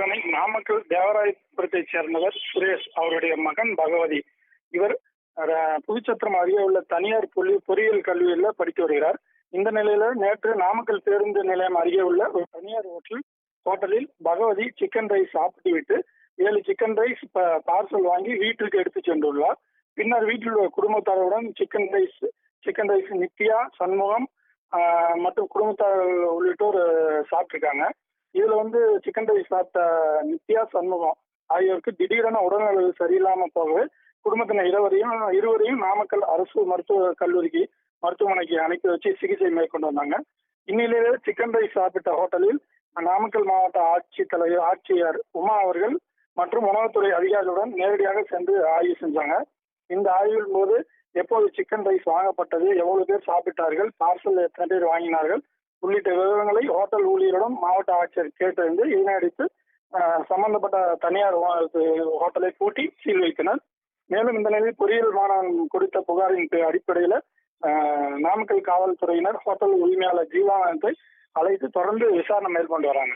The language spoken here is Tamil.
சோதனை நாமக்கல் தேவராயபுரத்தைச் சேர்ந்தவர் சுரேஷ் அவருடைய மகன் பகவதி. இவர் புதுச்சத்திரம் அருகே உள்ள தனியார் பொலி பொறியியல் கல்லூரியில் படித்து வருகிறார். இந்த நிலையில நேற்று நாமக்கல் பேருந்து நிலையம் அருகே உள்ள ஒரு தனியார் ஹோட்டல் ஹோட்டலில் பகவதி சிக்கன் ரைஸ் சாப்பிட்டு விட்டு ஏழு சிக்கன் ரைஸ் பார்சல் வாங்கி வீட்டிற்கு எடுத்து சென்றுள்ளார். பின்னர் வீட்டில் உள்ள குடும்பத்தாருடன் chicken rice chicken rice Nithya Shanmugam மற்றும் குடும்பத்தார் உள்ளிட்டோர் சாப்பிட்டுருக்காங்க. இதுல வந்து சிக்கன் ரைஸ் சாப்பிட்ட நித்யா சண்முகம். ஆகியோருக்கு திடீரென உடல்நலவு சரியில்லாம போகவே குடும்பத்தினர் இருவரையும் இருவரையும் நாமக்கல் அரசு மருத்துவ கல்லூரிக்கு மருத்துவமனைக்கு அனுப்பி வச்சு சிகிச்சை மேற்கொண்டு வந்தாங்க. இந்நிலையில சிக்கன் ரைஸ் சாப்பிட்ட ஹோட்டலில் நாமக்கல் மாவட்ட ஆட்சித்தலைவர் ஆட்சியர் உமா அவர்கள் மற்றும் உணவுத்துறை அதிகாரிகளுடன் நேரடியாக சென்று ஆய்வு செஞ்சாங்க. இந்த ஆய்வின் போது எப்போது சிக்கன் ரைஸ் வாங்கப்பட்டது எவ்வளவு பேர் சாப்பிட்டார்கள் பார்சல் எத்தனை பேர் வாங்கினார்கள் உள்ளிட்ட விவரங்களை ஹோட்டல் ஊழியரிடம் மாவட்ட ஆட்சியர் கேட்டறிந்து இதனையடுத்து சம்பந்தப்பட்ட தனியார் ஹோட்டலை பூட்டி சீல் வைத்தனர் மேலும் இந்த நிலையில் பொறியியல் மாணவன் கொடுத்த புகாரின் அடிப்படையில் நாமக்கல் காவல்துறையினர் ஹோட்டல் உரிமையாளர் ஜீவானந்தை அழைத்து தொடர்ந்து விசாரணை மேற்கொண்டு வராங்க.